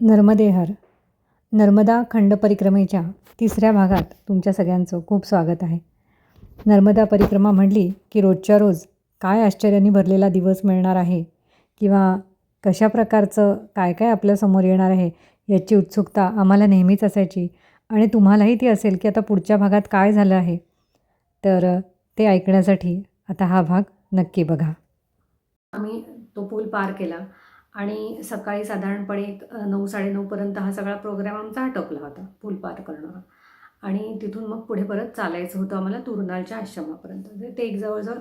नर्मदेहर नर्मदा खंड परिक्रमेच्या तिसऱ्या भागात तुमच्या सगळ्यांचं खूप स्वागत आहे. नर्मदा परिक्रमा म्हणली की रोजच्या रोज काय आश्चर्याने भरलेला दिवस मिळणार आहे किंवा कशा प्रकारचं काय काय आपल्यासमोर येणार आहे याची उत्सुकता आम्हाला नेहमीच असायची आणि तुम्हालाही ती असेल की आता पुढच्या भागात काय झालं आहे. तर ते ऐकण्यासाठी आता हा भाग नक्की बघा. आम्ही तो पूल पार केला. आणि सकाळी साधारणपणे एक नऊ साडेनऊपर्यंत हा सगळा प्रोग्राम आमचा आटोपला होता पूल पार करणं आणि तिथून मग पुढे परत चालायचं होतं आम्हाला तुरनालच्या आश्रमापर्यंत. म्हणजे ते एक जवळजवळ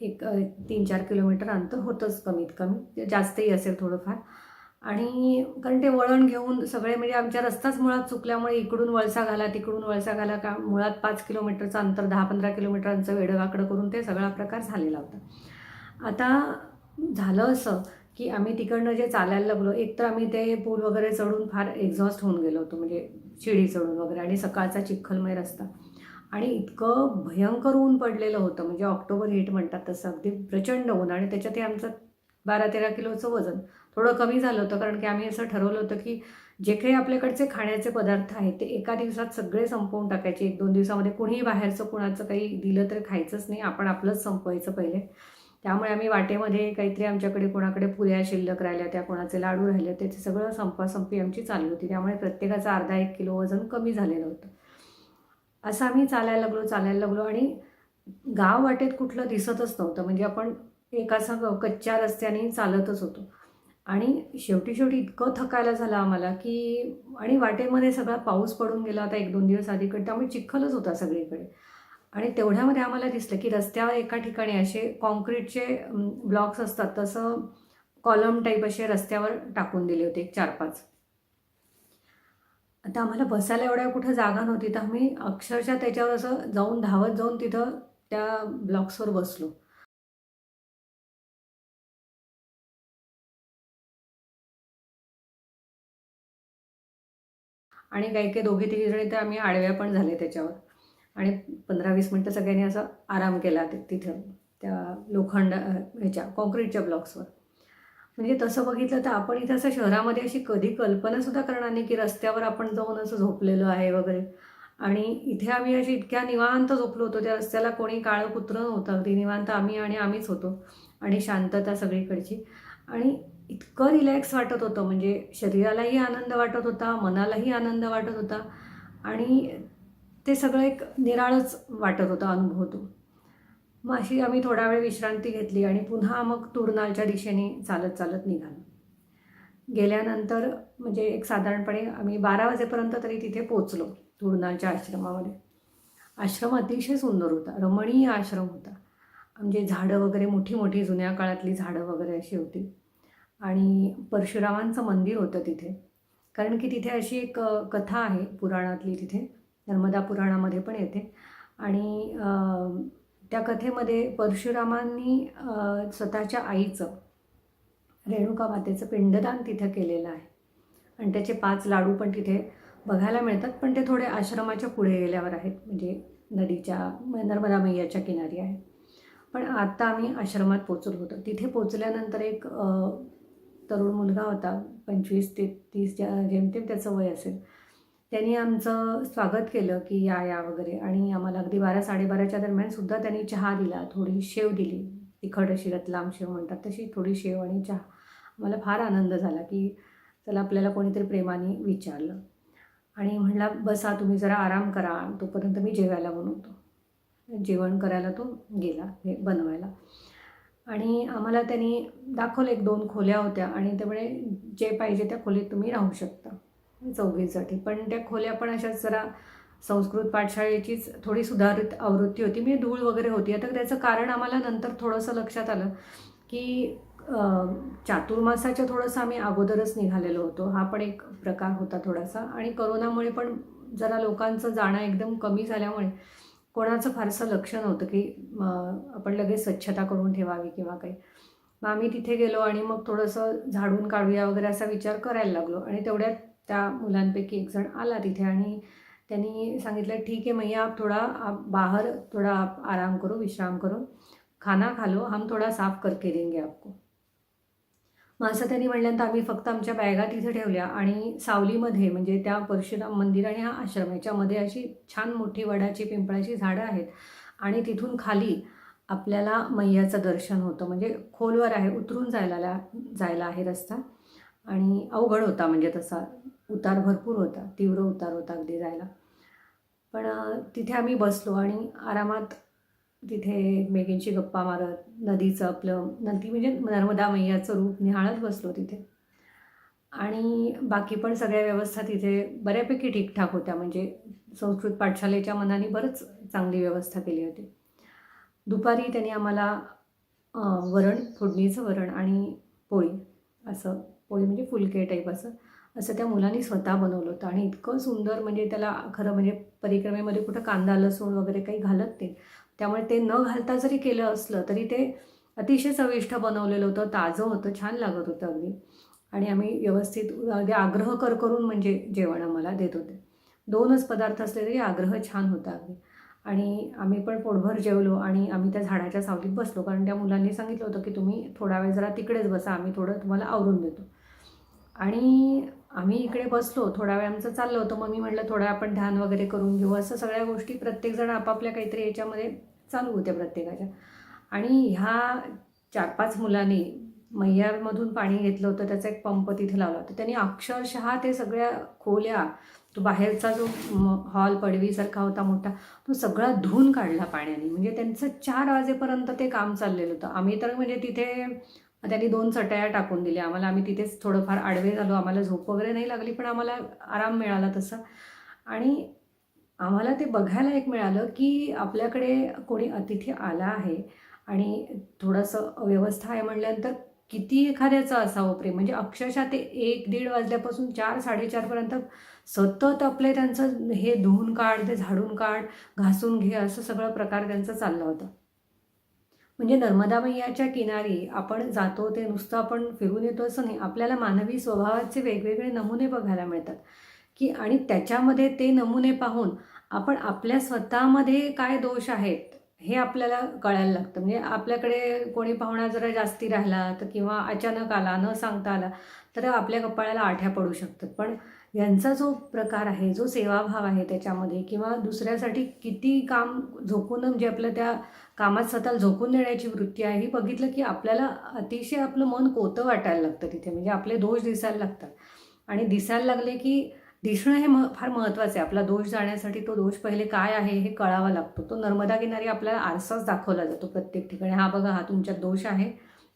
एक तीन चार किलोमीटर अंतर होतंच कमीत कमी. जास्तही असेल थोडंफार. आणि कारण ते वळण घेऊन सगळे म्हणजे आमच्या रस्ताच मुळात चुकल्यामुळे इकडून वळसा घाला तिकडून वळसा घाला का मुळात पाच किलोमीटरचं अंतर दहा पंधरा किलोमीटरांचं वेडवाकडं करून ते सगळा प्रकार झालेला होता. आता झालं असं की आम्ही तिकडनं जे चालायला लागलो एक तर आम्ही ते पूल वगैरे चढून फार एक्झॉस्ट होऊन गेलो होतो म्हणजे शिडी चढून वगैरे आणि सकाळचा चिखलमय रस्ता. आणि इतकं भयंकर ऊन पडलेलं होतं म्हणजे ऑक्टोबर हिट म्हणतात तसं अगदी प्रचंड ऊन आणि त्याच्यात हे आमचं बारा तेरा किलोचं वजन थोडं कमी झालं होतं कारण की आम्ही असं ठरवलं होतं की जे काही आपल्याकडचे खाण्याचे पदार्थ आहेत ते एका दिवसात सगळे संपवून टाकायचे. एक दोन दिवसामध्ये कुणीही बाहेरचं कुणाचं काही दिलं तर खायचंच नाही आपण आपलंच संपवायचं पहिले. त्यामुळे आम्ही वाटेमध्ये काहीतरी आमच्याकडे कोणाकडे पुऱ्या शिल्लक राहिल्या त्या कोणाचे लाडू राहिले त्याचे सगळं संपासंपी आमची चालू होती. त्यामुळे प्रत्येकाचं अर्धा एक किलो वजन कमी झालेलं होतं. असं आम्ही चालायला लागलो चालायला लागलो आणि गाव वाटेत कुठलं दिसतच नव्हतं. म्हणजे आपण एक असा कच्च्या रस्त्याने चालतच होतो. आणि शेवटी शेवटी इतकं थकायला झालं आम्हाला की आणि वाटेमध्ये सगळा पाऊस पडून गेला. होता एक दोन दिवस आधीकडे त्यामुळे चिखलच होता सगळीकडे. आणि तेवढ्यामध्ये आम्हाला दिसलं की रस्त्यावर एका ठिकाणी असे कॉन्क्रीटचे ब्लॉक्स असतात तसं कॉलम टाईप असे रस्त्यावर टाकून दिले होते एक चार पाच. आता आम्हाला बसायला एवढ्या कुठं जागा नव्हती तर आम्ही अक्षरशः त्याच्यावर असं जाऊन धावत जाऊन तिथं त्या ब्लॉक्सवर बसलो. आणि काही काही दोघे तिघे जणी तर आम्ही आडव्या पण झाले त्याच्यावर. आणि पंधरा वीस मिनटं सगळ्यांनी असा आराम केला तिथं त्या लोखंड ह्याच्या कॉन्क्रीटच्या ब्लॉक्सवर. म्हणजे तसं बघितलं तर आपण इथं असं शहरामध्ये अशी कधी कल्पनासुद्धा करणार नाही की रस्त्यावर आपण जाऊन असं झोपलेलो आहे वगैरे. आणि इथे आम्ही अशी इतक्या निवांत झोपलो होतो त्या रस्त्याला कोणी काळं कुत्र नव्हतं. अगदी निवांत आम्ही आणि आम्हीच होतो. आणि शांतता सगळीकडची. आणि इतकं रिलॅक्स वाटत होतं. म्हणजे शरीरालाही आनंद वाटत होता मनालाही आनंद वाटत होता. आणि ते सगळं एक निराळच वाटत होतं अनुभव तो. मग अशी आम्ही थोडा वेळ विश्रांती घेतली आणि पुन्हा मग तुरनालच्या दिशेने चालत चालत निघालो. गेल्यानंतर म्हणजे एक साधारणपणे आम्ही बारा वाजेपर्यंत तरी तिथे पोचलो तुरनालच्या आश्रमामध्ये. आश्रम अतिशय सुंदर होता रमणीय आश्रम होता. म्हणजे झाडं वगैरे मोठी मोठी जुन्या काळातली झाडं वगैरे अशी होती. आणि परशुरामांचं मंदिर होतं तिथे. कारण की तिथे अशी एक कथा आहे पुराणातली तिथे. नर्मदा पुराणामध्ये पण येते. आणि त्या कथेमध्ये परशुरामांनी स्वतःच्या आईचं रेणुका मातेचं पिंडदान तिथं केलेलं आहे. आणि त्याचे पाच लाडू पण तिथे बघायला मिळतात पण ते थोडे आश्रमाच्या पुढे गेल्यावर आहेत. म्हणजे नदीच्या नर्मदा मैयाच्या किनारी आहे. पण आत्ता आम्ही आश्रमात पोचलो होतो. तिथे पोचल्यानंतर एक तरुण मुलगा होता पंचवीस ते तीस ज्या जेमतेम त्याचं वय असेल त्यांनी आमचं स्वागत केलं की या या वगैरे. आणि आम्हाला अगदी बारा साडेबाराच्या दरम्यान सुद्धा त्यांनी चहा दिला. थोडी शेव दिली. तिखट अशी रतलाम शेव म्हणतात तशी थोडी शेव आणि चहा. मला फार आनंद झाला की चला आपल्याला कोणीतरी प्रेमाने विचारलं. आणि म्हणला बसा तुम्ही जरा आराम करा. तोपर्यंत मी जेवायला बनवतो. जेवण करायला तो गेला हे बनवायला. आणि आम्हाला त्यांनी दाखवलं एक दोन खोल्या होत्या. आणि त्यामुळे जे पाहिजे त्या खोलीत तुम्ही राहू शकता. चौघींसाठी. पण त्या खोल्या पण अशाच जरा संस्कृत पाठशाळेचीच थोडी सुधारित आवृत्ती होती. म्हणजे धूळ वगैरे होती. आता त्याचं कारण आम्हाला नंतर थोडंसं लक्षात आलं की चातुर्मासाच्या थोडंसं आम्ही अगोदरच निघालेलो होतो. हा पण एक प्रकार होता थोडासा. आणि करोनामुळे पण जरा लोकांचं जाणं एकदम कमी झाल्यामुळे कोणाचं फारसं लक्ष नव्हतं की आपण लगेच स्वच्छता करून ठेवावी किंवा काही. मग आम्ही तिथे गेलो आणि मग थोडंसं झाडून काढूया वगैरे असा विचार करायला लागलो. आणि तेवढ्यात त्या मुलांपैकी एक जण आला तिथे आणि त्यांनी सांगितलं ठीक आहे मैया आप थोड़ा आप बाहर थोड़ा आप आराम करो विश्राम करो. खाना खा लो हम थोड़ा साफ करके देंगे आपको. मग असं त्यांनी म्हणल्यानंतर आम्ही फक्त आमच्या बॅगा तिथे ठेवल्या आणि सावलीमध्ये म्हणजे त्या परशुराम मंदिर आणि हा आश्रम याच्यामध्ये अशी छान मोठी वडाची पिंपळाची झाडं आहेत आणि तिथून खाली आपल्याला मैयाचं दर्शन होतं. म्हणजे खोलवर आहे उतरून जायला जायला आहे रस्ता आणि अवघड होता म्हणजे तसा. उतार भरपूर होता तीव्र उतार होता अगदी जायला. पण तिथे आम्ही बसलो आणि आरामात तिथे एकमेकींशी गप्पा मारत नदीचं आपलं नदी म्हणजे नर्मदा मैयाचं रूप निहाळत बसलो तिथे. आणि बाकी पण सगळ्या व्यवस्था तिथे बऱ्यापैकी ठीकठाक होत्या म्हणजे संस्कृत पाठशालेच्या मनाने बरंच चांगली व्यवस्था केली होती. दुपारी त्यांनी आम्हाला वरण फोडणीचं वरण आणि पोळी असं पोळी म्हणजे फुलके टाईप असं असं त्या मुलांनी स्वतः बनवलं होतं. आणि इतकं सुंदर म्हणजे त्याला खरं म्हणजे परिक्रमेमध्ये कुठं कांदा लसूण वगैरे काही घालत नाही. त्यामुळे ते न घालता जरी केलं असलं तरी ते अतिशय चविष्ट बनवलेलं होतं ताजं होतं छान लागत होतं अगदी. आणि आम्ही व्यवस्थित अगदी आग्रह कर करून म्हणजे जेवण आम्हाला देत होते. दोनच पदार्थ असले तरी आग्रह छान होता अगदी. आणि आम्ही पण पोटभर जेवलो आणि आम्ही त्या झाडाच्या सावलीत बसलो. कारण त्या मुलांनी सांगितलं होतं की तुम्ही थोडा वेळ जरा तिकडेच बसा आम्ही थोडं तुम्हाला आवरून देतो. आणि आम्ही इकडे बसलो थोडा वेळ आमचं चाललं होतं मग मी म्हटलं थोडं आपण ध्यान वगैरे करून घेऊ. असं सगळ्या गोष्टी प्रत्येकजण आपापल्या काहीतरी याच्यामध्ये चालू होत्या प्रत्येकाच्या. आणि ह्या चार पाच मुलांनी मैयामधून पाणी घेतलं होतं त्याचा एक पंप तिथे लावला होता. त्यांनी अक्षरशः ते सगळ्या खोल्या तो बाहेरचा जो हॉल पडवीसारखा होता मोठा तो सगळा धुवून काढला पाण्याने. म्हणजे त्यांचं चार वाजेपर्यंत ते काम चाललेलं होतं. आम्ही तर म्हणजे तिथे त्यांनी दोन चटया टाकून दिल्या. आम्हाला आम्ही तिथेच थोडंफार आडवे झालो. आम्हाला झोप वगैरे नाही लागली पण आम्हाला आराम मिळाला तसा. आणि आम्हाला ते बघायला एक मिळालं की आपल्याकडे कोणी अतिथी आला आहे आणि थोडंसं अव्यवस्था आहे म्हटल्यानंतर किती एखाद्याचं असावं प्रेम? म्हणजे अक्षरशः ते एक दीड वाजल्यापासून चार साडेचारपर्यंत सतत आपले त्यांचं हे धुवून काढ ते झाडून काढ घासून घे असं सगळं प्रकार त्यांचा चालला होता. म्हणजे नर्मदा मैयाच्या किनारी आपण जातो ते नुसतं आपण फिरून येतो असं नाही. आपल्याला मानवी स्वभावाचे वेगवेगळे नमुने बघायला मिळतात. की आणि त्याच्यामध्ये ते नमुने पाहून आपण आपल्या स्वतःमध्ये काय दोष आहेत हे आपल्याला कळायला लागतं. म्हणजे आपल्याकडे कोणी पाहुणा जरा जास्ती राहिला तर किंवा अचानक आला न सांगता आला तर आपल्या कपाळाला आठ्या पडू शकतात. पण यांचा जो प्रकार आहे जो सेवाभाव आहे त्याच्यामध्ये किंवा दुसऱ्यासाठी किती काम झोकून म्हणजे आपलं त्या कामात स्वतःला झोकून देण्याची वृत्ती आहे ही बघितलं की आपल्याला अतिशय आपलं मन कोतं वाटायला लागतं तिथे. म्हणजे आपले दोष दिसायला लागतात. आणि दिसायला लागले की दिसणं हे म फार महत्त्वाचं आहे. आपला दोष जाण्यासाठी तो दोष पहिले काय आहे हे कळावा लागतो. तो नर्मदा किनारी आपल्याला आरसाच दाखवला जातो प्रत्येक ठिकाणी. हा बघा हा तुमच्यात दोष आहे.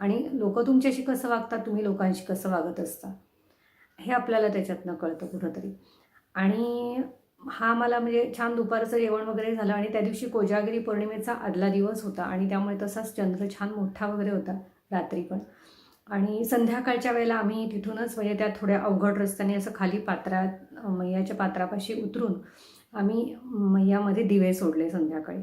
आणि लोक तुमच्याशी कसं वागतात? तुम्ही लोकांशी कसं वागत असता? हे आपल्याला त्याच्यातनं कळतं कुठंतरी. आणि हा मला म्हणजे छान दुपारचं जेवण वगैरे झालं आणि त्या दिवशी कोजागिरी पौर्णिमेचा आदला दिवस होता आणि त्यामुळे तसाच चंद्र छान मोठा वगैरे होता रात्री पण. आणि संध्याकाळच्या वेळेला आम्ही तिथूनच म्हणजे त्या थोड्या अवघड रस्त्याने असं खाली पात्रात मैयाच्या पात्रापाशी उतरून आम्ही मैयामध्ये दिवे सोडले संध्याकाळी.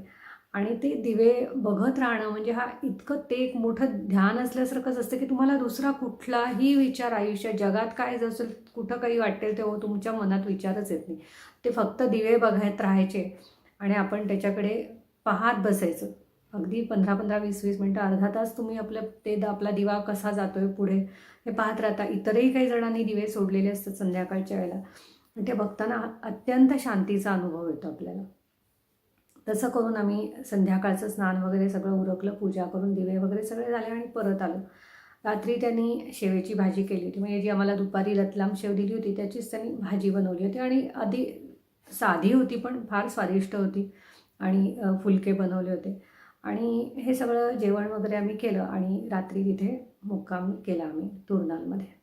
आणि ते दिवे बघत राहणं म्हणजे हा इतकं ते एक मोठं ध्यान असल्यासारखंच असतं की तुम्हाला दुसरा कुठलाही विचार आयुष्यात जगात काय असेल कुठं काही वाटेल तेव्हा तुमच्या मनात विचारच येत नाही. ते फक्त दिवे बघत राहायचे आणि आपण त्याच्याकडे पाहत बसायचं. अगदी पंधरा पंधरा वीस वीस मिनटं अर्धा तास तुम्ही आपलं ते द- आपला दिवा कसा जातो आहे पुढे हे पाहत राहता. इतरही काही जणांनी दिवे सोडलेले असतात संध्याकाळच्या वेळेला. आणि ते बघताना अत्यंत शांतीचा अनुभव येतो आपल्याला. तसं करून आम्ही संध्याकाळचं स्नान वगैरे सगळं उरकलं पूजा करून दिवे वगैरे सगळे झाले आणि परत आलो. रात्री त्यांनी शेवेची भाजी केली होती. म्हणजे जी आम्हाला दुपारी रतलाम शेव दिली होती त्याचीच त्यांनी भाजी बनवली होती आणि आधी साधी होती पण फार स्वादिष्ट होती आणि फुलके बनवले होते. आणि हे सगळं जेवण वगैरे आम्ही केलं आणि रात्री तिथे मुक्काम केला आम्ही तुरणालमध्ये.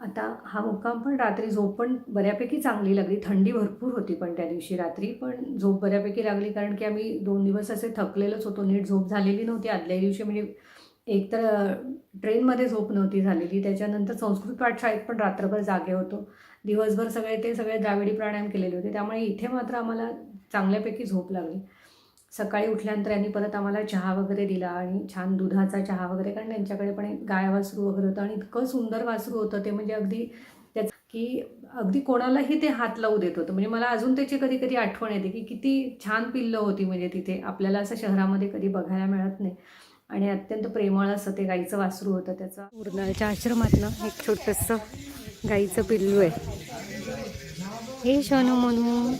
आता हा मुक्काम पण रात्री झोप पण बऱ्यापैकी चांगली लागली. थंडी भरपूर होती पण त्या दिवशी रात्री पण झोप बऱ्यापैकी लागली कारण की आम्ही दोन दिवस असे थकलेलंच होतो. नीट झोप झालेली नव्हती. आदल्या दिवशी म्हणजे एक तर ट्रेनमध्ये झोप नव्हती झालेली. त्याच्यानंतर संस्कृत पाठशाळेत पण रात्रभर जागे होतो. दिवसभर सगळे ते सगळे द्राविडी प्राणायाम केलेले होते. त्यामुळे इथे मात्र आम्हाला चांगल्यापैकी झोप लागली. सकाळी उठल्यानंतर यांनी परत आम्हाला चहा वगैरे दिला आणि छान दुधाचा चहा वगैरे कारण त्यांच्याकडे पण एक गाय वासरू वगैरे होतं आणि इतकं सुंदर वासरू होतं ते म्हणजे अगदी त्याच की अगदी कोणालाही ते हात लावू देत होतं. म्हणजे मला अजून त्याची कधी कधी आठवण येते की किती छान पिल्लं होती म्हणजे तिथे. आपल्याला असं शहरामध्ये कधी बघायला मिळत नाही. आणि अत्यंत प्रेमळ असं ते गाईचं वासरू होतं त्याचं. उरनाळच्या आश्रमातनं एक छोटंसं गाईचं पिल्लू आहे. हे शनू म्हणू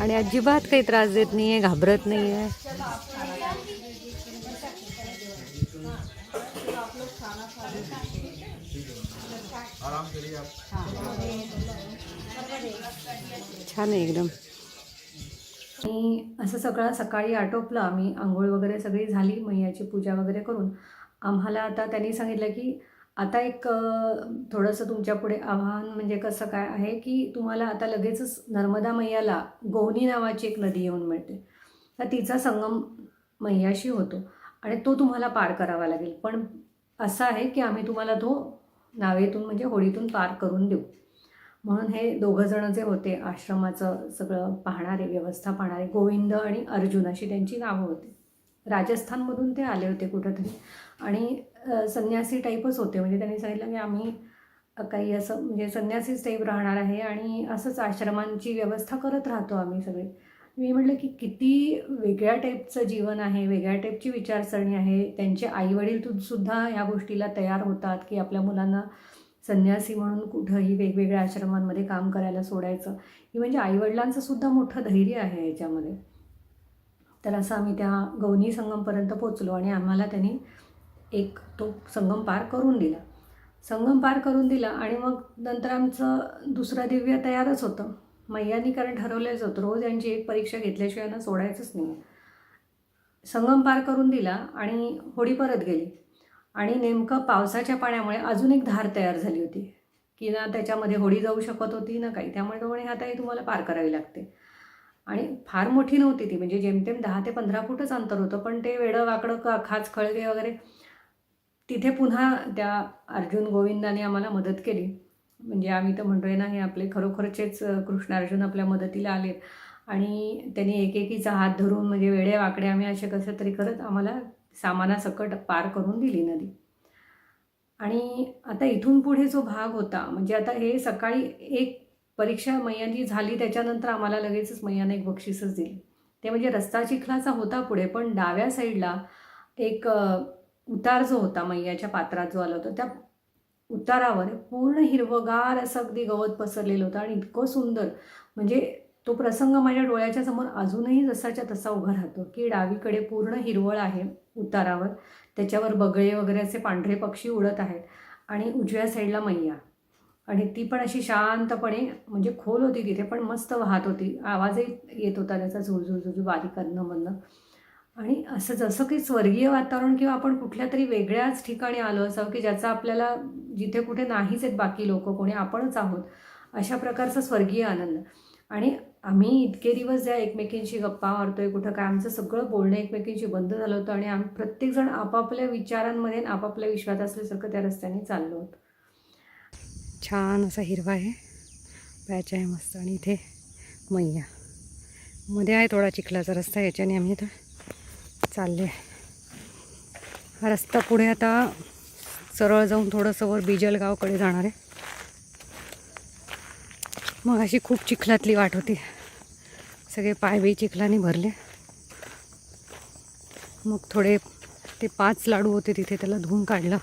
आणि अजिबात काही त्रास देत नाही आहे घाबरत नाही आहे छान आहे एकदम. आणि असं सगळं सकाळी आटोपलं आम्ही आंघोळ वगैरे सगळी झाली मैयाची पूजा वगैरे करून. आम्हाला आता त्यांनी सांगितलं की आता एक थोडंसं तुमच्यापुढे आव्हान म्हणजे कसं काय आहे की तुम्हाला आता लगेचच नर्मदा मैयाला गोवनी नावाची एक नदी येऊन मिळते. तर तिचा संगम मैयाशी होतो आणि तो तुम्हाला पार करावा लागेल. पण असं आहे की आम्ही तुम्हाला तो नावेतून म्हणजे होळीतून पार करून देऊ. म्हणून हे दोघंजणं जे होते आश्रमाचं सगळं पाहणारे व्यवस्था पाहणारे गोविंद आणि अर्जुन अशी त्यांची नावं होती. राजस्थानमधून ते आले होते कुठंतरी. आणि संन्यासी टाईपच होते. म्हणजे त्यांनी सांगितलं की आम्ही काही असं म्हणजे संन्यासीच टाईप राहणार आहे आणि असंच आश्रमांची व्यवस्था करत राहतो आम्ही सगळे. मी म्हटलं की किती वेगळ्या टाईपचं जीवन आहे वेगळ्या टाईपची विचारसरणी आहे. त्यांचे आईवडील सुद्धा ह्या गोष्टीला तयार होतात की आपल्या मुलांना संन्यासी म्हणून कुठंही वेगवेगळ्या आश्रमांमध्ये काम करायला सोडायचं. ही म्हणजे आईवडिलांचं सुद्धा मोठं धैर्य आहे याच्यामध्ये. तर असं आम्ही त्या गौनी संगमपर्यंत पोचलो आणि आम्हाला त्यांनी एक तो संगम पार करून दिला. संगम पार करून दिला आणि मग नंतर आमचं दुसरं दिव्य तयारच होतं. मैयानी कारण ठरवलंच होतं. रोज यांची एक परीक्षा घेतल्याशिवाय ना सोडायचंच नाही संगम पार करून दिला आणि होडी परत गेली. आणि नेमकं पावसाच्या पाण्यामुळे अजून एक धार तयार झाली होती. की ना त्याच्यामध्ये होडी जाऊ शकत होती ना काही. त्यामुळे तो म्हणे आता तुम्हाला पार करावी लागते. आणि फार मोठी नव्हती ती. म्हणजे जेमतेम दहा ते पंधरा फूटच अंतर होतं. पण ते वेडं वाकडं का खाच खळगे वगैरे तिथे पुन्हा त्या अर्जुन गोविंदाने आम्हाला मदत केली. म्हणजे आम्ही तर म्हणतोय ना हे आपले खरोखरचेच कृष्णार्जुन कृष्ण अर्जुन आपल्या मदतीला आलेत. आणि त्यांनी एकेकीचा हात धरून म्हणजे वेडे वाकडे आम्ही असे कसं तरी करत आम्हाला सामानासकट पार करून दिली नदी. आणि आता इथून पुढे जो भाग होता म्हणजे आता हे सकाळी एक परीक्षा मैयांनी झाली त्याच्यानंतर आम्हाला लगेचच मैयाने एक बक्षीसच दिली. ते म्हणजे रस्ता चिखलाचा होता पुढे पण डाव्या साईडला एक उतार जो होता मैयाच्या पात्रात जो आला होता त्या उतारावर पूर्ण हिरवगार असं अगदी गवत पसरलेलं होतं आणि इतकं सुंदर. म्हणजे तो प्रसंग माझ्या डोळ्याच्या समोर अजूनही जसाच्या तसा उभा राहतो की डावीकडे पूर्ण हिरवळ आहे उतारावर. त्याच्यावर बगळे वगैरे असे पांढरे पक्षी उडत आहेत आणि उजव्या साईडला मैया. आणि ती पण अशी शांतपणे म्हणजे खोल होती तिथे पण मस्त वाहत होती. आवाजही येत होता त्याचा झुळझुळ झुळझुळ बारीक मधनं आणि असं जसं की स्वर्गीय वातावरण किंवा आपण कुठल्या तरी वेगळ्याच ठिकाणी आलो असावं की ज्याचा आपल्याला जिथे कुठे नाहीच आहेत बाकी लोक कोणी आपणच आहोत अशा प्रकारचा स्वर्गीय आनंद. आणि आम्ही इतके दिवस ज्या एकमेकींशी गप्पा मारतोय कुठं काय आमचं सगळं बोलणं एकमेकींशी बंद झालं होतं आणि आम्ही प्रत्येकजण आपापल्या विचारांमध्ये आपापल्या विश्वात असल्यासारखं त्या रस्त्याने चाललो होतो. छान असा हिरवा आहे. पॅच आहे मस्त. आणि इथे मैया. मध्ये आहे थोडा चिखलाचा रस्ता याच्याने आम्ही इथं चालले. हा रस्ता पुढे आता सरळ जाऊन थोडंसं वर बिजलगावकडे जाणार आहे. मग अशी खूप चिखलातली वाट होती. सगळे पायबी चिखलाने भरले. मग थोडे ते पाच लाडू होते तिथे त्याला धुवून काढलं.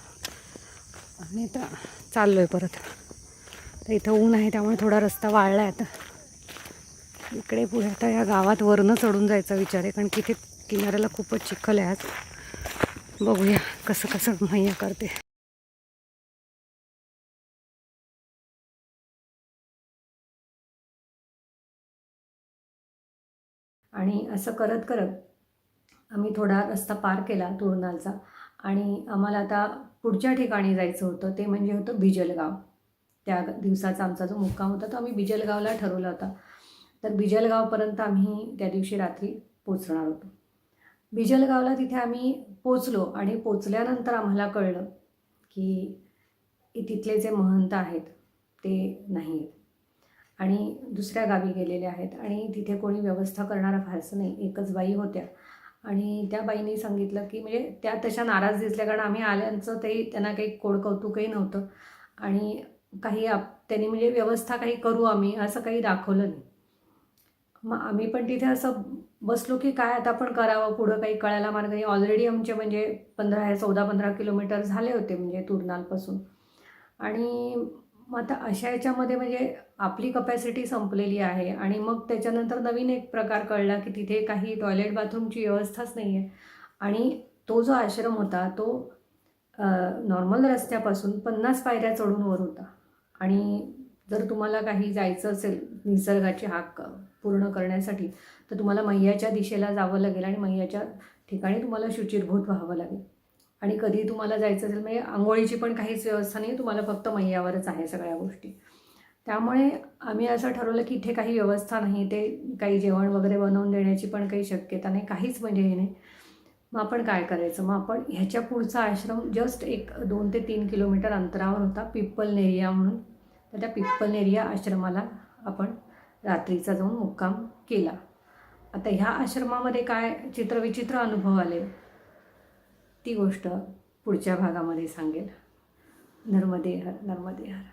आणि आता चाललो आहे परत. तर इथं ऊन आहे त्यामुळे थोडा रस्ता वाळला आहे आता. इकडे पुढे आता या गावात वरनं चढून जायचा विचार आहे कारण की किनाऱ्याला खूपच चिखल आहे आज. बघूया कसं कसं मैया करते. आणि असं करत करत आम्ही थोडा रस्ता पार केला तुरणालचा. आणि आम्हाला आता पुढच्या ठिकाणी जायचं होतं ते म्हणजे होतं बिजलगाव. त्या दिवसाचा आमचा जो मुक्काम होता तो आम्ही बिजलगावला ठरवला होता. तर बिजलगावपर्यंत आम्ही त्या दिवशी रात्री पोचणार होतो. बिजलगावला तिथे आम्ही पोचलो आणि पोचल्यानंतर आम्हाला कळलं की तिथले जे महंत आहेत ते नाही आहेत आणि दुसऱ्या गावी गेलेले आहेत आणि तिथे कोणी व्यवस्था करणारा फारसं नाही एकच बाई होत्या. आणि त्या बाईंनी सांगितलं की म्हणजे त्या तशा नाराज दिसल्या कारण आम्ही आल्यांचं ते त्यांना काही कोड कौतुकही नव्हतं. आणि काही आप त्यांनी म्हणजे व्यवस्था काही करू आम्ही असं काही दाखवलं नाही. मग आम्ही पण तिथे असं बसलो की काय आता आपण करावं? पुढं काही कळायला मार्ग नाही. ऑलरेडी आमचे म्हणजे पंधरा हे चौदा पंधरा किलोमीटर झाले होते म्हणजे तुरनालपासून. आणि मग आता अशा याच्यामध्ये म्हणजे आपली कपॅसिटी संपलेली आहे. आणि मग त्याच्यानंतर नवीन एक प्रकार कळला की तिथे काही टॉयलेट बाथरूमची व्यवस्थाच नाही आहे आणि तो जो आश्रम होता तो नॉर्मल रस्त्यापासून पन्नास पायऱ्या चढून वर होता. आणि जर तुम्हाला काही जायचं असेल निसर्गाची हाक पूर्ण करण्यासाठी तर तुम्हाला मैयाच्या दिशेला जावं लागेल आणि मैयाच्या ठिकाणी तुम्हाला शुचिरभूत व्हावं लागेल. आणि कधी तुम्हाला जायचं असेल म्हणजे आंघोळीची पण काहीच व्यवस्था नाही तुम्हाला फक्त मैयावरच आहे सगळ्या गोष्टी. त्यामुळे आम्ही असं ठरवलं की इथे काही व्यवस्था नाही ते काही जेवण वगैरे बनवून देण्याची पण काही शक्यता नाही काहीच म्हणजे हे नाही. मग आपण काय करायचं? मग आपण ह्याच्या पुढचा आश्रम जस्ट एक दोन ते तीन किलोमीटर अंतरावर होता पिप्पल नेरिया म्हणून. तर त्या पिप्पल नेरिया आश्रमाला आपण रात्रीचा जाऊन मुक्काम केला. आता ह्या आश्रमामध्ये काय चित्रविचित्र अनुभव आले? ती गोष्ट पुढच्या भागामध्ये सांगेल. नर्मदे हर नर्मदे हर.